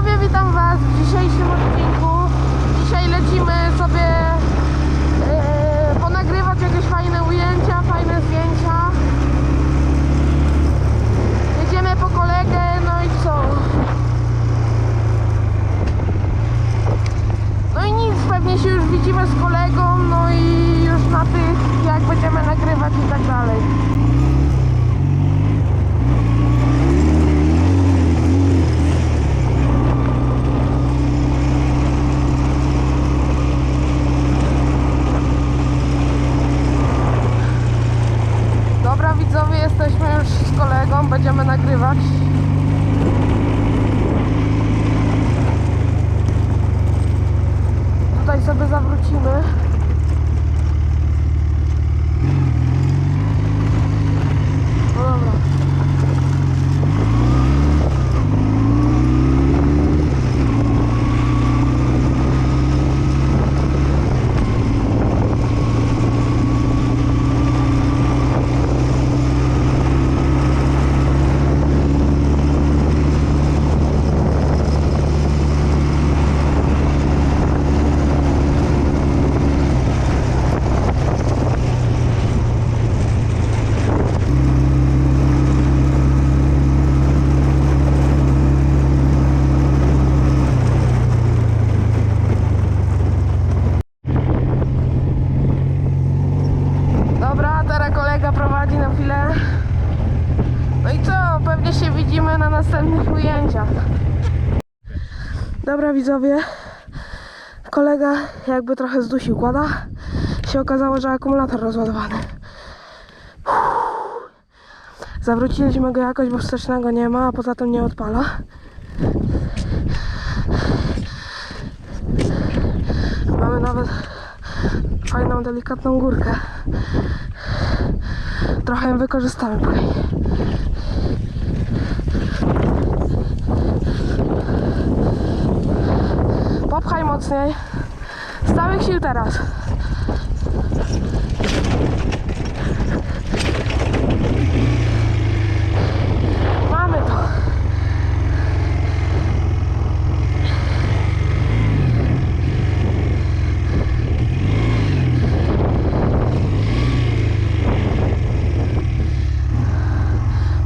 widzowie, witam Was w dzisiejszym odcinku. Dzisiaj lecimy sobie e, ponagrywać jakieś fajne ujęcia, fajne zdjęcia. Jedziemy po kolegę, no i co? No i nic, pewnie się już widzimy z kolegą, no i już na tych, jak będziemy nagrywać i tak dalej. Dobra widzowie, jesteśmy już z kolegą, będziemy nagrywać. Tutaj sobie zawrócimy. No dobra. Dobra, teraz kolega prowadzi na chwilę. No i co? Pewnie widzimy na następnych ujęciach. Dobra widzowie. Kolega jakby trochę zdusił kłada. Się okazało, że akumulator rozładowany. Zawróciliśmy go jakoś, bo wstecznego nie ma, a poza tym nie odpala. Mamy nawet fajną, delikatną górkę. Trochę ją wykorzystamy później. Popchaj mocniej. Z sił teraz. Mamy to.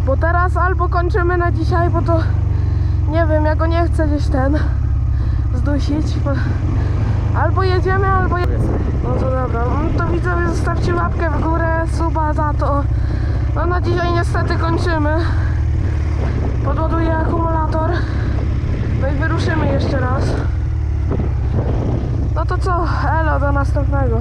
Bo teraz albo kończymy na dzisiaj, bo to nie wiem, ja go nie chcę gdzieś ten zdusić. Bo... Albo jedziemy, albo je... No to dobra, no to widzowie zostawcie łapkę w górę, suba za to. No na dzisiaj niestety kończymy. Podładuję akumulator. No i wyruszymy jeszcze raz. No to co, elo, do następnego.